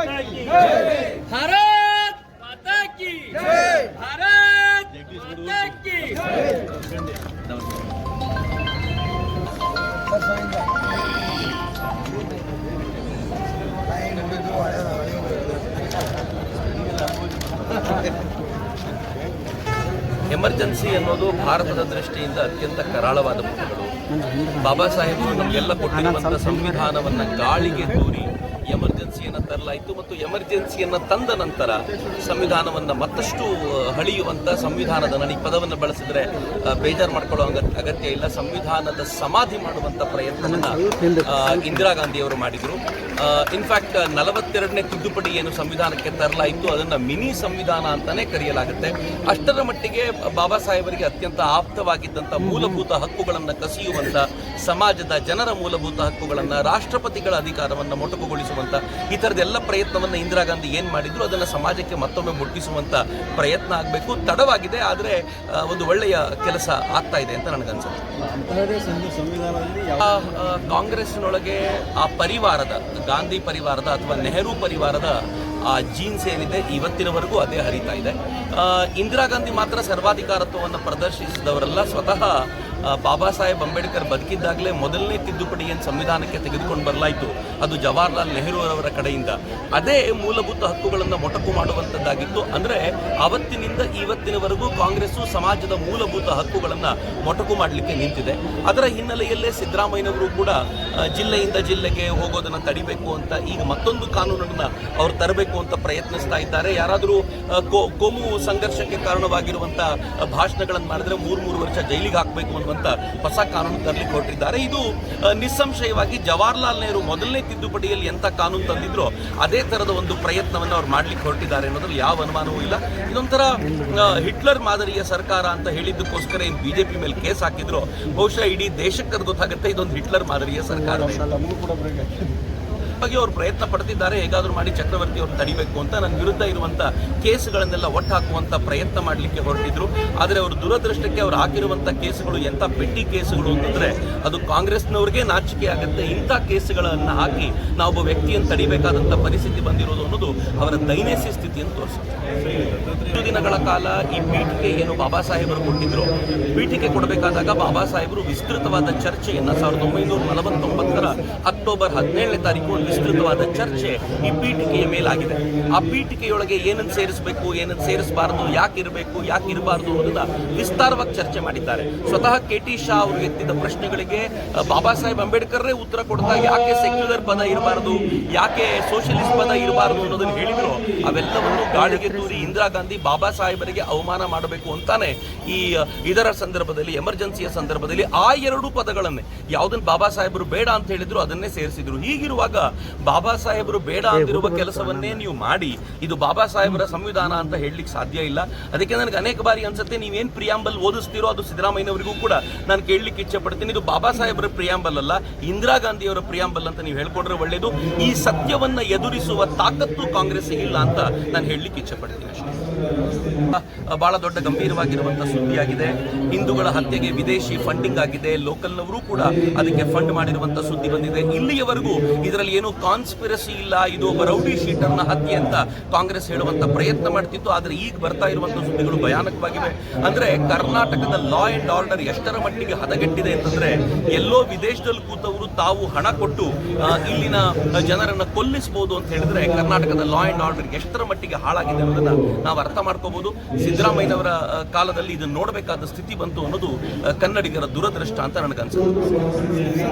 भारत माता की भारत माता की ಎಮರ್ಜೆನ್ಸಿ ಅನ್ನೋದು ಭಾರತದ ದೃಷ್ಟಿಯಿಂದ ಅತ್ಯಂತ ಕರಾಳವಾದ ಪದಗಳು ಬಾಬಾ ಸಾಹೇಬರು ನಮಗೆಲ್ಲ ಕೊಟ್ಟಿರುವಂತಹ ಸಂವಿಧಾನವನ್ನ ಗಾಳಿಗೆ ತೂರಿ ಎಮರ್ಜೆನ್ಸಿಯನ್ನು ತರಲಾಯಿತು ಮತ್ತು ಎಮರ್ಜೆನ್ಸಿಯನ್ನು ತಂದ ನಂತರ ಸಂವಿಧಾನವನ್ನು ಮತ್ತಷ್ಟು ಹಳಿಯುವಂಥ ಸಂವಿಧಾನದ ನಾನು ಈ ಪದವನ್ನು ಬಳಸಿದ್ರೆ ಬೇಜಾರು ಮಾಡ್ಕೊಳ್ಳೋ ಅಗತ್ಯ- ಇಲ್ಲ. ಸಂವಿಧಾನದ ಸಮಾಧಿ ಮಾಡುವಂತ ಪ್ರಯತ್ನವನ್ನು ಇಂದಿರಾ ಗಾಂಧಿಯವರು ಮಾಡಿದ್ರು. ಇನ್ಫ್ಯಾಕ್ಟ್ ನಲವತ್ತೆರಡನೇ ತಿದ್ದುಪಡಿ ಏನು ಸಂವಿಧಾನಕ್ಕೆ ತರಲಾಯಿತು. ಅದನ್ನು ಮಿನಿ ಸಂವಿಧಾನ ಅಂತಾನೆ ಕರೆಯಲಾಗುತ್ತೆ. ಅಷ್ಟರ ಮಟ್ಟಿಗೆ ಬಾಬಾ ಸಾಹೇಬರಿಗೆ ಅತ್ಯಂತ ಆಪ್ತವಾಗಿದ್ದಂಥ ಮೂಲಭೂತ ಹಕ್ಕುಗಳನ್ನು ಕಸಿಯುವಂಥ ಸಮಾಜದ ಜನರ ಮೂಲಭೂತ ಹಕ್ಕುಗಳನ್ನು ರಾಷ್ಟ್ರಪತಿಗಳ ಅಧಿಕಾರವನ್ನು ಮೊಟಕುಗೊಳಿಸುವಂಥ ಈ ಥರದೆಲ್ಲ ಪ್ರಯತ್ನವನ್ನು ಇಂದಿರಾ ಗಾಂಧಿ ಏನು ಮಾಡಿದ್ರು ಅದನ್ನು ಸಮಾಜಕ್ಕೆ ಮತ್ತೊಮ್ಮೆ ಮುಟ್ಟಿಸುವಂಥ ಪ್ರಯತ್ನ ಆಗಬೇಕು. ತಡವಾಗಿದೆ ಆದರೆ ಒಂದು ಒಳ್ಳೆಯ ಕೆಲಸ ಆಗ್ತಾ ಇದೆ ಅಂತ ನನಗನ್ಸುತ್ತೆ. ಕಾಂಗ್ರೆಸ್ನೊಳಗೆ ಆ ಪರಿವಾರದ ಗಾಂಧಿ ಪರಿವಾರದ ಅಥವಾ ನೆಹರು ಪರಿವಾರದ, ಆ ಜೀನ್ಸ್ ಏನಿದೆ ಇವತ್ತಿನವರೆಗೂ ಅದೇ ಹರಿತಾ ಇದೆ. ಇಂದಿರಾ ಗಾಂಧಿ ಮಾತ್ರ ಸರ್ವಾಧಿಕಾರತ್ವವನ್ನು ಪ್ರದರ್ಶಿಸಿದವರಲ್ಲ, ಸ್ವತಃ ಬಾಬಾ ಸಾಹೇಬ್ ಅಂಬೇಡ್ಕರ್ ಬದುಕಿದ್ದಾಗಲೇ ಮೊದಲನೇ ತಿದ್ದುಪಡಿ ಏನು ಸಂವಿಧಾನಕ್ಕೆ ತೆಗೆದುಕೊಂಡು ಬರಲಾಯಿತು, ಅದು ಜವಾಹರ್ಲಾಲ್ ನೆಹರು ಅವರ ಕಡೆಯಿಂದ. ಅದೇ ಮೂಲಭೂತ ಹಕ್ಕುಗಳನ್ನು ಮೊಟಕು ಮಾಡುವಂಥದ್ದಾಗಿತ್ತು ಅಂದರೆ ಅವತ್ತಿನಿಂದ ಇವತ್ತಿನವರೆಗೂ ಕಾಂಗ್ರೆಸ್ಸು ಸಮಾಜದ ಮೂಲಭೂತ ಹಕ್ಕುಗಳನ್ನು ಮೊಟಕು ಮಾಡಲಿಕ್ಕೆ ನಿಂತಿದೆ. ಅದರ ಹಿನ್ನೆಲೆಯಲ್ಲೇ ಸಿದ್ದರಾಮಯ್ಯನವರು ಕೂಡ ಜಿಲ್ಲೆಯಿಂದ ಜಿಲ್ಲೆಗೆ ಹೋಗೋದನ್ನು ತಡಿಬೇಕು ಅಂತ ಈಗ ಮತ್ತೊಂದು ಕಾನೂನನ್ನು ಅವರು ತರಬೇಕು ಅಂತ ಪ್ರಯತ್ನಿಸ್ತಾ ಇದ್ದಾರೆ. ಯಾರಾದರೂ ಕೋಮು ಸಂಘರ್ಷಕ್ಕೆ ಕಾರಣವಾಗಿರುವಂಥ ಭಾಷಣಗಳನ್ನು ಮಾಡಿದ್ರೆ ಮೂರು ಮೂರು ವರ್ಷ ಜೈಲಿಗೆ ಹಾಕಬೇಕು ಅನ್ನುವಂಥ ಹೊಸ ಕಾನೂನು ತರಲಿಕ್ಕೆ ಹೊರಟಿದ್ದಾರೆ ಇದು ನಿಸ್ಸಂಶಯವಾಗಿ ಜವಾಹರ್ಲಾಲ್ ನೆಹರು ಮೊದಲನೇ ತಿದ್ದುಪಡಿಯಲ್ಲಿ ಎಂಥ ಕಾನೂನು ತಂದಿದ್ರೋ ಅದೇ ಥರದ ಒಂದು ಪ್ರಯತ್ನವನ್ನು ಅವ್ರು ಮಾಡ್ಲಿಕ್ಕೆ ಹೊರಟಿದ್ದಾರೆ ಅನ್ನೋದ್ರಲ್ಲಿ ಯಾವ ಅನುಮಾನವೂ ಇಲ್ಲ. ಇದೊಂಥರ ಹಿಟ್ಲರ್ ಮಾದರಿಯ ಸರ್ಕಾರ ಅಂತ ಹೇಳಿದ್ದಕ್ಕೋಸ್ಕರ ಏನು ಬಿಜೆಪಿ ಮೇಲೆ ಕೇಸ್ ಹಾಕಿದ್ರು, ಬಹುಶಃ ಇಡೀ ದೇಶಕ್ಕೆ ಗೊತ್ತಾಗುತ್ತೆ. ಇದೊಂದು ಹಿಟ್ಲರ್ ಮಾದರಿಯ ಸರ್ಕಾರ. ಬಗ್ಗೆ ಅವರು ಪ್ರಯತ್ನ ಪಡ್ತಿದ್ದಾರೆ, ಹೇಗಾದರೂ ಮಾಡಿ ಚಕ್ರವರ್ತಿ ಅವ್ರನ್ನ ತಡಿಬೇಕು ಅಂತ ನನ್ನ ವಿರುದ್ಧ ಇರುವಂತ ಕೇಸುಗಳನ್ನೆಲ್ಲ ಒಟ್ಟು ಹಾಕುವಂತ ಪ್ರಯತ್ನ ಮಾಡಲಿಕ್ಕೆ ಹೊರಟಿದ್ರು. ಆದರೆ ಅವರು ದುರದೃಷ್ಟಕ್ಕೆ ಅವ್ರು ಹಾಕಿರುವಂತ ಕೇಸುಗಳು ಎಂಥ ಪೆಟ್ಟಿ ಕೇಸುಗಳು ಅಂತಂದ್ರೆ ಅದು ಕಾಂಗ್ರೆಸ್ನವ್ರಿಗೆ ನಾಚಿಕೆ ಆಗುತ್ತೆ. ಇಂಥ ಕೇಸುಗಳನ್ನು ಹಾಕಿ ನಾವೊಬ್ಬ ವ್ಯಕ್ತಿಯನ್ನು ತಡಿಬೇಕಾದಂಥ ಪರಿಸ್ಥಿತಿ ಬಂದಿರೋದು ಅನ್ನೋದು ಅವರ ದೈನಸ್ಯ ಸ್ಥಿತಿಯನ್ನು ತೋರಿಸುತ್ತೆ. ದಿನಗಳ ಕಾಲ ಈ ಪೀಠಿಕೆ ಏನು ಬಾಬಾ ಸಾಹೇಬರು ಕೊಟ್ಟಿದ್ರು. ಪೀಠಿಕೆ ಕೊಡಬೇಕಾದಾಗ ಬಾಬಾ ಸಾಹೇಬರು ವಿಸ್ತೃತವಾದ ಚರ್ಚೆಯನ್ನ ಸಾವಿರದ ಒಂಬೈನೂರ ನಲವತ್ತೊಂಬತ್ತರ ಅಕ್ಟೋಬರ್ ಹದಿನೇಳನೇ ತಾರೀಕು ವಿಸ್ತೃತವಾದ ಚರ್ಚೆ ಈ ಪೀಠಿಕೆಯ ಮೇಲಾಗಿದೆ. ಆ ಪೀಠಿಕೆಯೊಳಗೆ ಏನನ್ನು ಸೇರಿಸಬೇಕು, ಏನನ್ನು ಸೇರಿಸಬಾರದು, ಯಾಕೆ ಇರಬೇಕು, ಯಾಕೆ ಇರಬಾರದು ಅನ್ನೋದನ್ನ ವಿಸ್ತಾರವಾಗಿ ಚರ್ಚೆ ಮಾಡಿದ್ದಾರೆ. ಸ್ವತಃ ಕೆ ಟಿ ಶಾ ಅವರು ಎತ್ತಿದ ಪ್ರಶ್ನೆಗಳಿಗೆ ಬಾಬಾ ಸಾಹೇಬ್ ಅಂಬೇಡ್ಕರ್ರೇ ಉತ್ತರ ಕೊಡ್ತಾ ಯಾಕೆ ಸೆಕ್ಯುಲರ್ ಪದ ಇರಬಾರದು, ಯಾಕೆ ಸೋಷಿಯಲಿಸ್ಟ್ ಪದ ಇರಬಾರದು ಅನ್ನೋದನ್ನು ಹೇಳಿದ್ರು. ಅವೆಲ್ಲವನ್ನು ಗಾಳಿಗೆ ತೂರಿ ಇಂದಿರಾ ಗಾಂಧಿ ಬಾಬಾ ಸಾಹೇಬರಿಗೆ ಅವಮಾನ ಮಾಡಬೇಕು ಅಂತಾನೆ ಈ ಇದರ ಸಂದರ್ಭದಲ್ಲಿ, ಎಮರ್ಜೆನ್ಸಿಯ ಸಂದರ್ಭದಲ್ಲಿ ಆ ಎರಡು ಪದಗಳನ್ನೇ ಯಾವುದನ್ನು ಬಾಬಾ ಸಾಹೇಬರು ಬೇಡ ಅಂತ ಹೇಳಿದ್ರು ಅದನ್ನೇ ಸೇರಿಸಿದ್ರು. ಹೀಗಿರುವಾಗ ಬಾಬಾ ಸಾಹೇಬರು ಬೇಡ ಅಂತಿರುವ ಕೆಲಸವನ್ನೇ ನೀವು ಮಾಡಿ ಇದು ಬಾಬಾ ಸಾಹೇಬರ ಸಂವಿಧಾನ ಅಂತ ಹೇಳಲಿಕ್ಕೆ ಸಾಧ್ಯ ಇಲ್ಲ. ಅದಕ್ಕೆ ನನಗೆ ಅನೇಕ ಬಾರಿ ಅನ್ಸುತ್ತೆ ನೀವೇನ್ ಪ್ರಿಯಾಂಬಲ್ ಓದಿಸ್ತೀರೋ ಅದು ಸಿದ್ದರಾಮಯ್ಯನವರಿಗೂ ಕೂಡ ನಾನು ಕೇಳಲಿಕ್ಕೆ ಇಚ್ಛೆ ಪಡ್ತೀನಿ ಇದು ಬಾಬಾ ಸಾಹೇಬರ ಪ್ರಿಯಾಂಬಲ್ ಅಲ್ಲ ಇಂದಿರಾ ಗಾಂಧಿಯವರ ಪ್ರಿಯಾಂಬಲ್ ಅಂತ ನೀವು ಹೇಳ್ಕೊಂಡ್ರೆ ಒಳ್ಳೇದು. ಈ ಸತ್ಯವನ್ನ ಎದುರಿಸುವ ತಾಕತ್ತು ಕಾಂಗ್ರೆಸ್ ಇಲ್ಲ ಅಂತ ನಾನು ಹೇಳಲಿಕ್ಕೆ ಇಚ್ಛೆ ಪಡ್ತೀನಿ ಅಷ್ಟೇ ಬಹಳ ದೊಡ್ಡ ಗಂಭೀರವಾಗಿರುವಂತಹ ಸುದ್ದಿಯಾಗಿದೆ. ಹಿಂದೂಗಳ ಹತ್ಯೆಗೆ ವಿದೇಶಿ ಫಂಡಿಂಗ್ ಆಗಿದೆ. ಲೋಕಲ್ನವರು ಕೂಡ ಅದಕ್ಕೆ ಫಂಡ್ ಮಾಡಿರುವಂತಹ ಸುದ್ದಿ ಬಂದಿದೆ. ಇಲ್ಲಿಯವರೆಗೂ ಇದರಲ್ಲಿ ಏನು ಕಾನ್ಸ್ಪಿರಸಿ ಇಲ್ಲ, ಇದು ಒಬ್ಬ ರೌಡಿ ಶೀಟರ್ನ ಹತ್ಯೆ ಅಂತ ಕಾಂಗ್ರೆಸ್ ಹೇಳುವಂತ ಪ್ರಯತ್ನ ಮಾಡ್ತಿತ್ತು, ಆದ್ರೆ ಈಗ ಬರ್ತಾ ಇರುವಂತಹ ಸುದ್ದಿಗಳು ಭಯಾನಕವಾಗಿವೆ. ಅಂದ್ರೆ ಕರ್ನಾಟಕದ ಲಾ ಅಂಡ್ ಆರ್ಡರ್ ಎಷ್ಟರ ಮಟ್ಟಿಗೆ ಹದಗೆಟ್ಟಿದೆ ಅಂತಂದ್ರೆ, ಎಲ್ಲೋ ವಿದೇಶದಲ್ಲಿ ಕೂತವರು ತಾವು ಹಣ ಕೊಟ್ಟು ಇಲ್ಲಿನ ಜನರನ್ನ ಕೊಲ್ಲಿಸಬಹುದು ಅಂತ ಹೇಳಿದ್ರೆ ಕರ್ನಾಟಕದ ಲಾ ಅಂಡ್ ಆರ್ಡರ್ ಎಷ್ಟರ ಮಟ್ಟಿಗೆ ಹಾಳಾಗಿದೆ ಅನ್ನೋದನ್ನ ನಾವು ಅರ್ಥ ಮಾಡ್ಕೋಬಹುದು ಸಿದ್ದರಾಮಯ್ಯನವರ ಕಾಲದಲ್ಲಿ ಇದನ್ನು ನೋಡಬೇಕಾದ ಸ್ಥಿತಿ ಬಂತು ಅನ್ನೋದು ಕನ್ನಡಿಗರ ದುರದೃಷ್ಟ ಅಂತ ನನಗನ್ಸುತ್ತೆ.